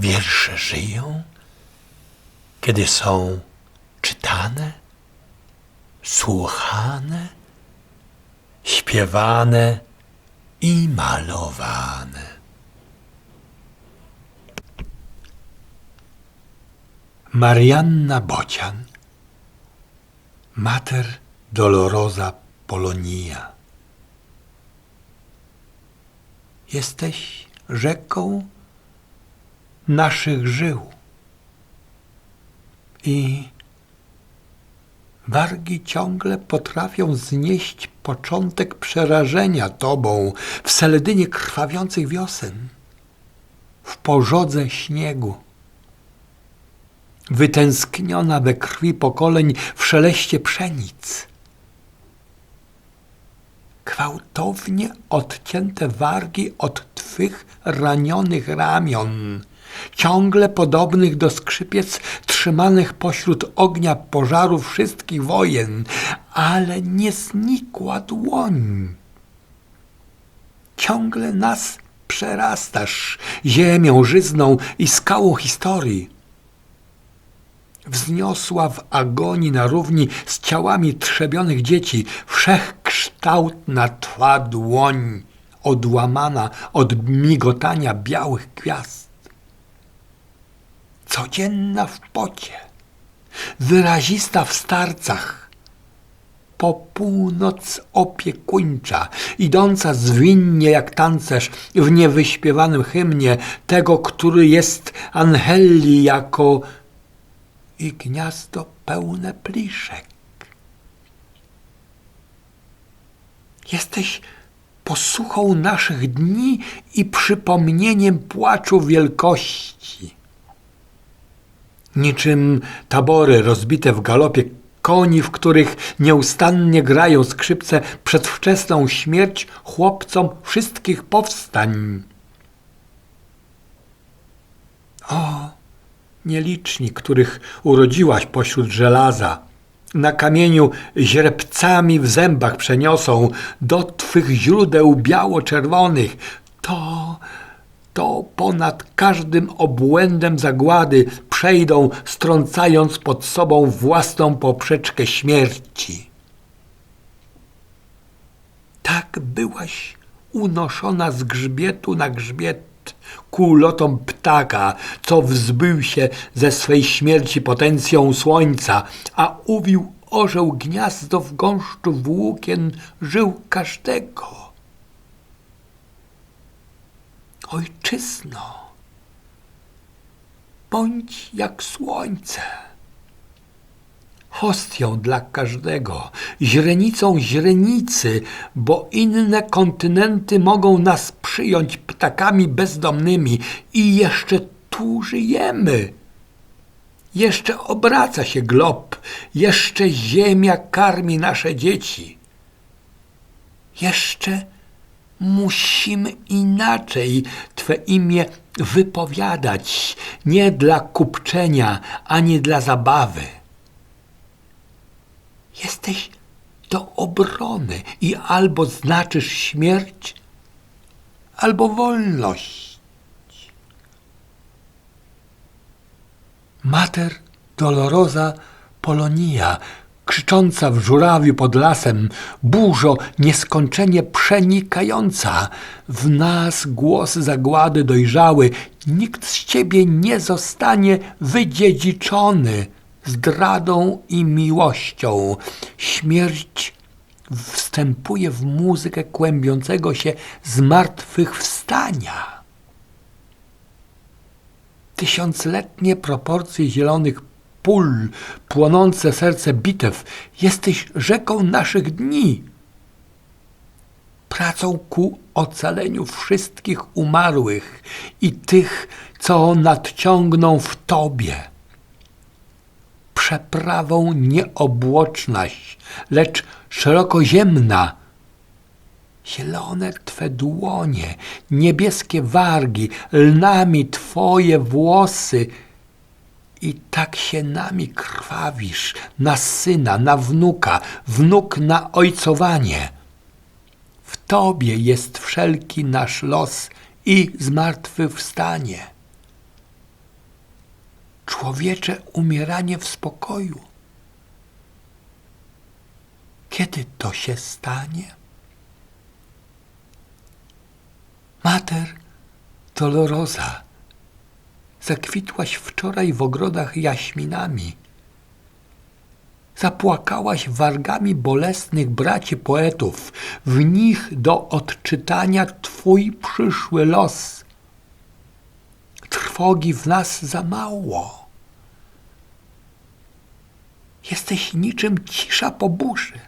wiersze żyją, kiedy są czytane, słuchane, śpiewane i malowane. Marianna Bocian, Mater Dolorosa Polonia. Jesteś rzeką naszych żył. I wargi ciągle potrafią znieść początek przerażenia tobą w seledynie krwawiących wiosen, w pożodze śniegu. Wytęskniona we krwi pokoleń w szeleście pszenic. Gwałtownie odcięte wargi od twych ranionych ramion, ciągle podobnych do skrzypiec trzymanych pośród ognia pożaru wszystkich wojen, ale nie znikła dłoń. Ciągle nas przerastasz ziemią, żyzną i skałą historii wzniosła w agonii na równi z ciałami trzebionych dzieci, wszechkształtna twa dłoń, odłamana od migotania białych gwiazd. Codzienna w pocie, wyrazista w starcach, po północ opiekuńcza, idąca zwinnie jak tancerz w niewyśpiewanym hymnie tego, który jest Angeli jako i gniazdo pełne pliszek. Jesteś posłuchą naszych dni i przypomnieniem płaczu wielkości. Niczym tabory rozbite w galopie koni, w których nieustannie grają skrzypce przedwczesną śmierć chłopcom wszystkich powstań. O, nieliczni, których urodziłaś pośród żelaza. Na kamieniu źrebcami w zębach przeniosą do twych źródeł biało-czerwonych. To, to ponad każdym obłędem zagłady przejdą, strącając pod sobą własną poprzeczkę śmierci. Tak byłaś unoszona z grzbietu na grzbiet ku lotom ptaka, co wzbył się ze swej śmierci potencją słońca, a uwił orzeł gniazdo w gąszczu włókien żył każdego. Ojczyzno, bądź jak słońce hostią dla każdego, źrenicą źrenicy, bo inne kontynenty mogą nas przyjąć ptakami bezdomnymi i jeszcze tu żyjemy. Jeszcze obraca się glob, jeszcze ziemia karmi nasze dzieci. Jeszcze musimy inaczej Twe imię wypowiadać, nie dla kupczenia, ani dla zabawy. Jesteś do obrony i albo znaczysz śmierć, albo wolność. Mater Dolorosa Polonia, krzycząca w żurawiu pod lasem, burzo nieskończenie przenikająca, w nas głos zagłady dojrzały, nikt z ciebie nie zostanie wydziedziczony zdradą i miłością. Śmierć wstępuje w muzykę kłębiącego się zmartwychwstania. Tysiącletnie proporcje zielonych pól, płonące serce bitew, jesteś rzeką naszych dni. Pracą ku ocaleniu wszystkich umarłych i tych, co nadciągną w Tobie przeprawą nieobłocznaś, lecz szerokoziemna. Zielone Twe dłonie, niebieskie wargi, lnami Twoje włosy i tak się nami krwawisz, na syna, na wnuka, wnuk na ojcowanie. W Tobie jest wszelki nasz los i zmartwychwstanie. człowiecze umieranie w spokoju. Kiedy to się stanie? Mater Dolorosa, zakwitłaś wczoraj w ogrodach jaśminami. Zapłakałaś wargami bolesnych braci poetów, w nich do odczytania Twój przyszły los. Trwogi w nas za mało. Jesteś niczym cisza po burzy,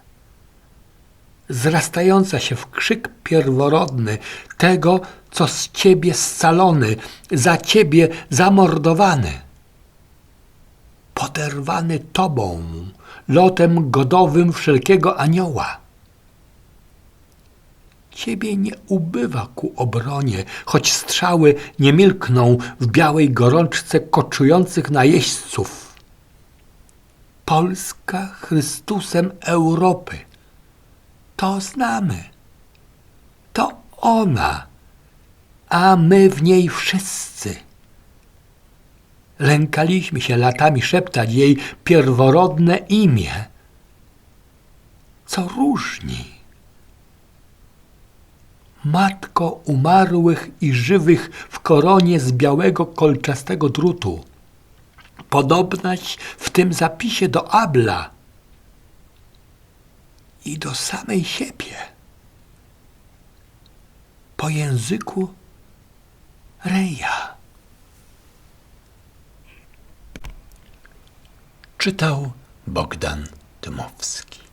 zrastająca się w krzyk pierworodny tego, co z Ciebie scalony, za Ciebie zamordowany poderwany Tobą, lotem godowym wszelkiego anioła. Ciebie nie ubywa ku obronie, choć strzały nie milkną w białej gorączce koczujących najeźdźców. Polska Chrystusem Europy. To znamy. To ona, a my w niej wszyscy. Lękaliśmy się latami szeptać jej pierworodne imię. Co różni? Matko umarłych i żywych w koronie z białego kolczastego drutu. Podobnaś w tym zapisie do Abla i do samej siebie. Po języku Reja. Czytał Bogdan Dmowski.